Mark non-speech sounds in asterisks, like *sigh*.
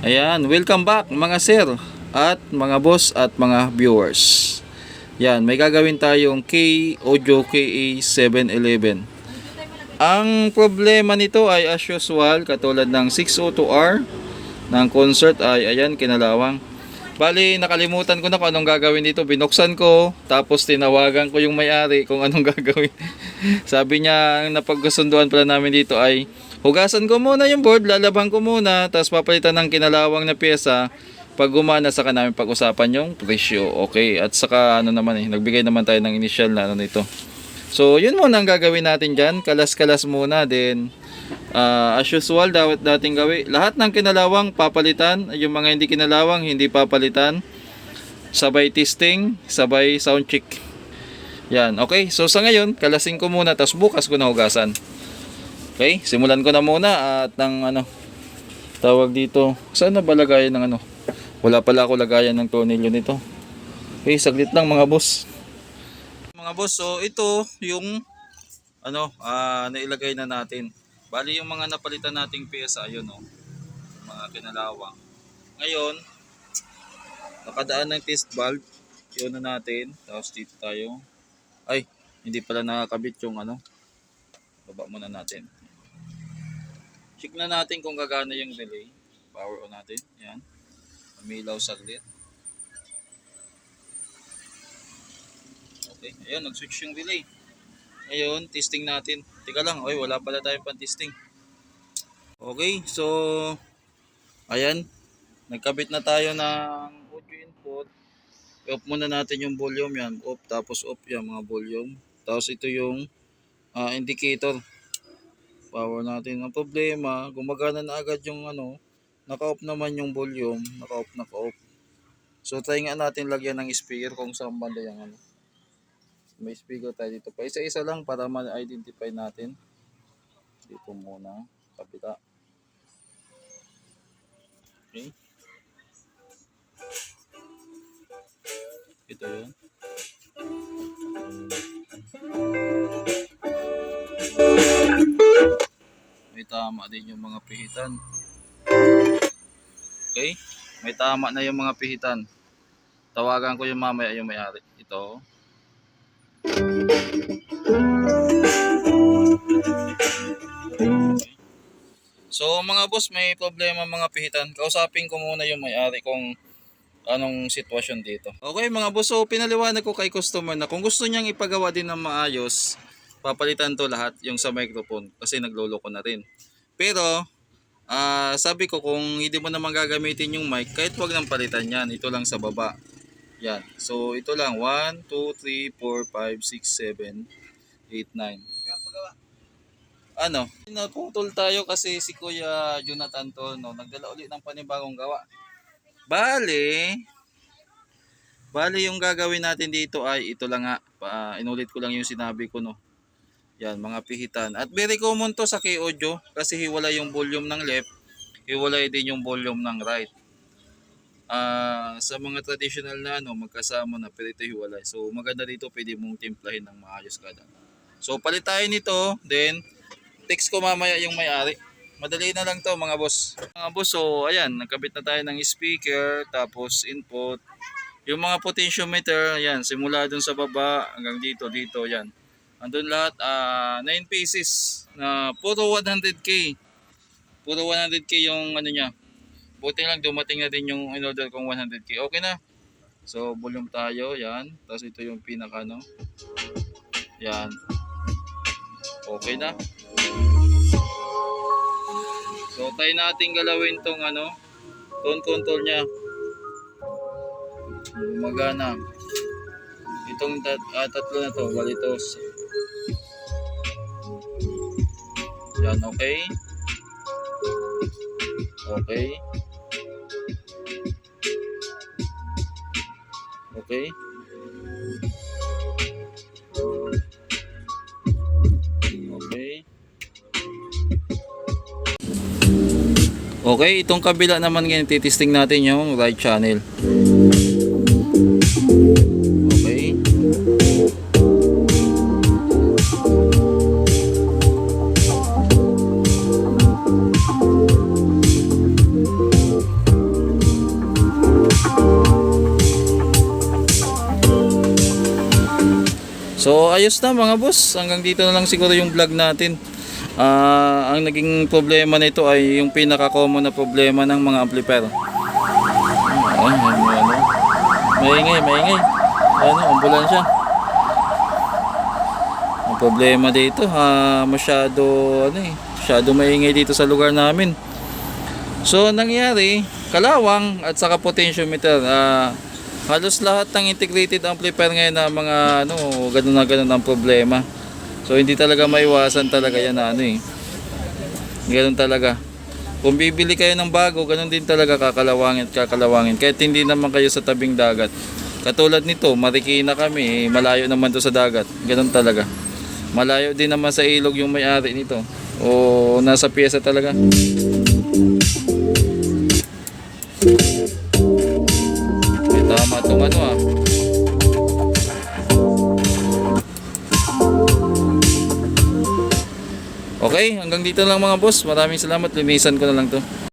Ayan, welcome back mga sir at mga boss at mga viewers. Yan, may gagawin tayong K Audio KA711. Ang problema nito ay as usual, katulad ng 602R ng concert ay ayan, kinalawang. Bali, nakalimutan ko na kung anong gagawin dito. Binuksan ko, tapos tinawagan ko yung may-ari kung anong *laughs* gagawin. Sabi niya, ang napagkasunduan pala namin dito ay hugasan ko muna yung board, lalabang ko muna, tapos papalitan ng kinalawang na pyesa. Pag gumana, saka namin pag-usapan yung presyo. Okay, at saka ano naman eh, nagbigay naman tayo ng initial na ano nito. So, yun muna ang gagawin natin dyan. Kalas-kalas muna. Then, ah, as usual, dapat dating gawin. Lahat ng kinalawang papalitan. Yung mga hindi kinalawang, hindi papalitan. Sabay testing, sabay sound check. Yan, okay. So, sa ngayon, kalasin ko muna. Tapos bukas ko na hugasan. Okay, simulan ko na muna. At ng ano, tawag dito. Saan na ba lagayan ng ano? Wala pala ako lagayan ng tornilyo nito. Okay, saglit lang mga boss mga boss, so ito yung ano, ah nailagay na natin. Bali yung mga napalitan nating pyesa, ayun oh. Mga kinalawang. Ngayon, nakadaan ng test valve. Yun na natin. Tapos dito tayo. Ay, hindi pala nakakabit yung ano. Baba muna natin. Check na natin kung gagana yung relay. Power on natin. Yan. Umilaw saglit. Okay, ayun, nag-switch yung relay. Ngayon, testing natin. Teka lang, oy, wala pala tayong pan-testing. Okay, so, ayan, nagkabit na tayo ng audio input. I-off muna natin yung volume yan. Off, tapos off yan mga volume. Tapos ito yung ah, indicator. Power natin. Ang problema, gumagana na agad yung ano, naka-off naman yung volume. Naka-off, naka-off. So, try nga natin lagyan ng speaker kung saan banda yung ano may speaker tayo dito pa. Isa-isa lang para ma-identify natin. Dito muna. Kabila. Okay. Ito yun. Tama din yung mga pihitan. Okay. May tama na yung mga pihitan. Tawagan ko yung mamaya yung may-ari. Ito. So mga boss, may problema mga pihitan. Kausapin ko muna yung may-ari kung anong sitwasyon dito. Okay mga boss, so pinaliwanag ko kay customer na kung gusto niyang ipagawa din ng maayos, papalitan to lahat yung sa microphone kasi nagloloko na rin. Pero ah sabi ko kung hindi mo naman gagamitin yung mic, kahit wag nang palitan yan, ito lang sa baba. Yan. So ito lang 1 2 3 4 5 6 7 8 9 ano, naputol tayo kasi si Kuya Jonathan to, no, nagdala ulit ng panibagong gawa. Bale, bale yung gagawin natin dito ay ito lang nga, pa, inulit ko lang yung sinabi ko, no. Yan, mga pihitan. At very common to sa K-Audio kasi hiwalay yung volume ng left, hiwalay din yung volume ng right. Ah, sa mga traditional na ano, magkasama na pero ito hiwalay. So maganda dito pwede mong timplahin ng maayos kada. So palit nito, then text ko mamaya yung may-ari. Madali na lang to mga boss. Mga boss, so ayan, nagkabit na tayo ng speaker, tapos input. Yung mga potentiometer, ayan, simula dun sa baba hanggang dito, dito, yan. Andun lahat, ah 9 pieces na puro 100k. Puro 100k yung ano niya. Buti lang dumating na din yung in-order kong 100k. Okay na. So, volume tayo, yan. Tapos ito yung pinaka, no. Yan. Okay na. So, try natin galawin tong ano, tone control niya. Gumagana. Itong tat ah, tatlo na to, balitos. Yan, okay. Okay. Okay. Okay. Okay, itong kabila naman ngayon titisting natin yung right channel. So ayos na mga boss, hanggang dito na lang siguro yung vlog natin. Ah, ang naging problema nito ay yung pinaka-common na problema ng mga amplifier. Ay, ano, ano. Maingay, maingay. Ano, ambulansya. Ang problema dito, ha, masyado, ano eh, masyado maingay dito sa lugar namin. So, ang nangyari, kalawang at saka potentiometer, ah, halos lahat ng integrated amplifier ngayon na mga, ano, ganun na ganun ang problema. So, hindi talaga maiwasan talaga yan na, ano eh. Ganun talaga. Kung bibili kayo ng bago, ganun din talaga kakalawangin at kakalawangin. Kahit hindi naman kayo sa tabing dagat. Katulad nito, Marikina kami, eh, malayo naman to sa dagat. Ganun talaga. Malayo din naman sa ilog yung may-ari nito. O nasa pyesa talaga. Tama itong ano ah. Okay, hanggang dito lang mga boss. Maraming salamat. Linisan ko na lang to.